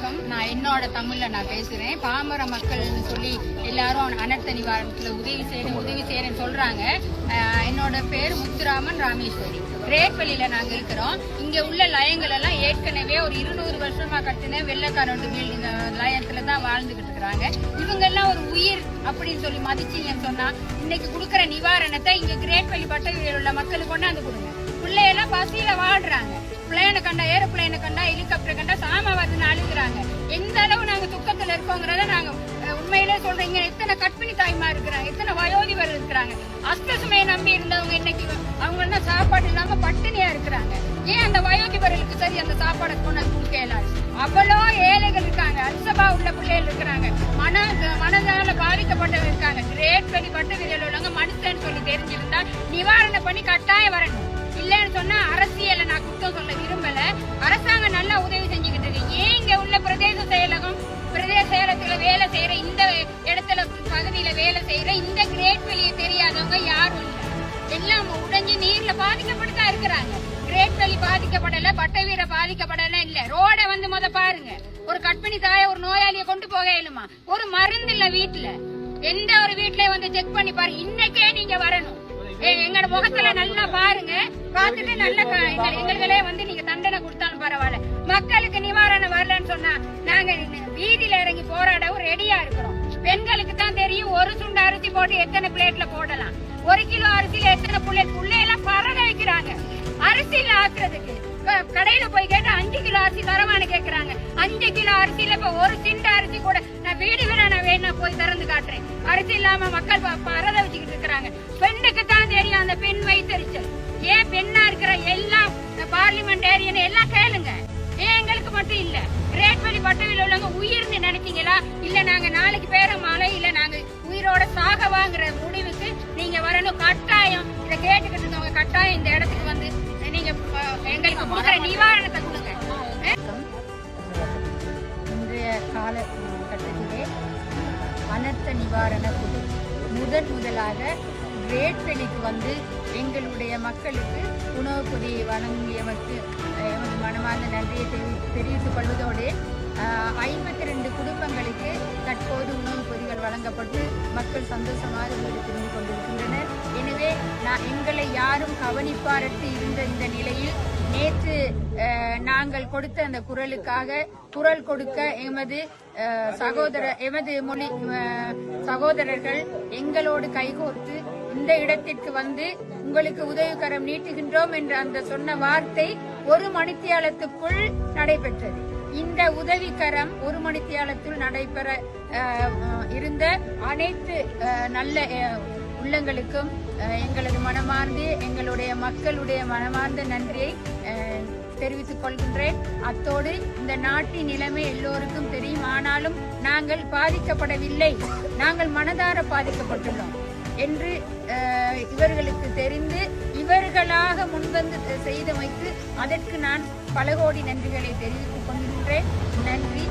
வணக்கம். நான் என்னோட தமிழ்ல நான் பேசுறேன். பாமர மக்கள்னு சொல்லி எல்லாரும் அனர்த்த நிவாரணத்துல உதவி செய்யணும் உதவி செய்யறேன்னு சொல்றாங்க. என்னோட பேர் முத்துராமன் ராமேஸ்வரி. ரேட்வெளியில நாங்க இருக்கிறோம். இங்க உள்ள லயங்கள் எல்லாம் ஏற்கனவே ஒரு இருநூறு வருஷமா கட்டின வெள்ளக்காரன் இந்த லயத்துல தான் வாழ்ந்துகிட்டு இருக்கிறாங்க. இவங்க எல்லாம் ஒரு உயிர் அப்படின்னு சொல்லி மதிச்சீங்கன்னு சொன்னா இன்னைக்கு கொடுக்கற நிவாரணத்தை இங்க கிரேட்வெளி பட்டவியல் உள்ள மக்களுக்கு கொண்டாந்து கொடுங்க. பிள்ளையெல்லாம் பசியில வாழ்றாங்க. பிள்ளையனை கண்டா ஏரோப்ளேனை கண்டா சொல்றீங்க? எத்தனை கற்பிணி தாய்மா இருக்கிறாங்க? எத்தனை வயோதிபர் இருக்கிறாங்க? அஸ்தசுமையை நம்பி இருந்தவங்க இன்னைக்கு அவங்க என்ன சாப்பாடு இல்லாம பட்டினியா இருக்கிறாங்க? ஏன் அந்த வயோதிபர்களுக்கு சரி அந்த சாப்பாடை கொண்டு கொடுக்க இயலாது? அவ்வளோ ஏழைகள் இருக்காங்க. அல்சபா உள்ள பிள்ளைகள் இருக்கிறாங்க. மன மனதால பாதிக்கப்பட்டவங்க இருக்காங்க. கிரேட் பண்ணி பட்டு விரைவில் உள்ளவங்க மனுஷன் சொல்லி தெரிஞ்சிருந்தா நிவாரணம் பண்ணி கட்டாயம் வரணும். இல்லைன்னு சொன்னா அரசியலை நான் குற்றம் சொல்ல விரும்பல. அரசாங்கம் நல்லா உதவி செஞ்சுக்கிட்டு இருக்கு. ஏன் இங்க உள்ள பிரதேச செயல பாதிக்கப்படல பட்டை வீர பாதிக்கப்படல இல்ல. ரோட வந்து முத பாருங்க. ஒரு கற்பிணி தாய ஒரு நோயாளிய கொண்டு போக இயலுமா? ஒரு மருந்து இல்ல வீட்டுல எந்த ஒரு வீட்டுல வந்து செக் பண்ணி பாருங்க இன்னைக்கே நீங்க வரணும். எ- எங்களோட முகத்துல நல்லா பாருங்க. பார்த்துட்டு நல்ல க- எங்களுக்கே வந்து நீங்க தண்டனை கொடுத்தாலும் பரவாயில்ல. மக்களுக்கு நிவாரணம் வரலன்னு சொன்னா நாங்க வீதியில இறங்கி போராடவும் ரெடியா இருக்கிறோம். பெண்களுக்கு தான் தெரியும். ஒரு சுண்டு அரிசி போட்டு எத்தனை பிளேட்ல போடலாம். அரிசியில ஆக்குறதுக்கு. கடையில போய் கேட்டா அஞ்சு கிலோ அரிசி தரமானு கேக்குறாங்க. அஞ்சு கிலோ அரிசியில இப்ப ஒரு சிண்டு அரிசி கூட நான் வீடு வீட நான் வேணா போய் திறந்து காட்டுறேன். அரிசி இல்லாம மக்கள் பரத வச்சுக்கிட்டு இருக்கிறாங்க. பெண்ணுக்கு தான் தெரியும் அந்த பெண் வைத்தறிச்சல். ஏன் பெண்ணா இருக்கிற எல்லாம் பார்லிமெண்டேரியன் எல்லாம் கேளுங்க. ஏன் எங்களுக்கு மட்டும் இல்ல கிரேட் வெளி பட்டவில் உள்ளவங்க உயிர்னு நினைச்சீங்களா? இல்ல நாங்க நாளைக்கு பேர கட்டத்திலே அனர்த்த நிவாரண குழு. முதன் முதலாக கிரேட் வெளிக்கு வந்து எங்களுடைய மக்களுக்கு உணவு பொதியை வழங்கியவருக்கு எமது மனமார்ந்த நன்றியை தெரி- தெரிவித்துக் கொள்வதோடு ஐம்பத்தி ரெண்டு குடும்பங்களுக்கு தற்போது உணவு பொதிகள் வழங்கப்பட்டு மக்கள் சந்தோஷமாக வீடு திரும்பிக் கொண்டிருக்கின்றனர். எனவே நான் எங்களை யாரும் கவனிப்பாரற்று இருந்த இந்த நிலையில் நேற்று நாங்கள் கொடுத்த அந்த குரலுக்காக குரல் கொடுக்க எமது சகோதர எமது மொழி சகோதரர்கள் எங்களோடு கைகோர்த்து இந்த இடத்திற்கு வந்து உங்களுக்கு உதவிக்கரம் நீட்டுகின்றோம் என்ற அந்த சொன்ன வார்த்தை ஒரு மணித்தியாலத்துக்குள் நடைபெற்றது. இந்த உதவிக்கரம் ஒரு மணித்தியாலத்தில் நடைபெற இருந்த அனைத்து நல்ல உள்ளங்களுக்கும் எங்களது மனமார்ந்து எங்களுடைய மக்களுடைய மனமார்ந்த நன்றியை தெரிவித்துக் கொள்கின்றேன். அத்தோடு இந்த நாட்டின் நிலைமை எல்லோருக்கும் தெரியும். ஆனாலும் நாங்கள் பாதிக்கப்படவில்லை. நாங்கள் மனதார பாதிக்கப்பட்டுள்ளோம் என்று இவர்களுக்கு தெரிந்து இவர்களாக முன்வந்து செய்தமைக்கு அதற்கு நான் பல கோடி நன்றிகளை தெரிவித்துக் கொள்கின்றேன். நன்றி.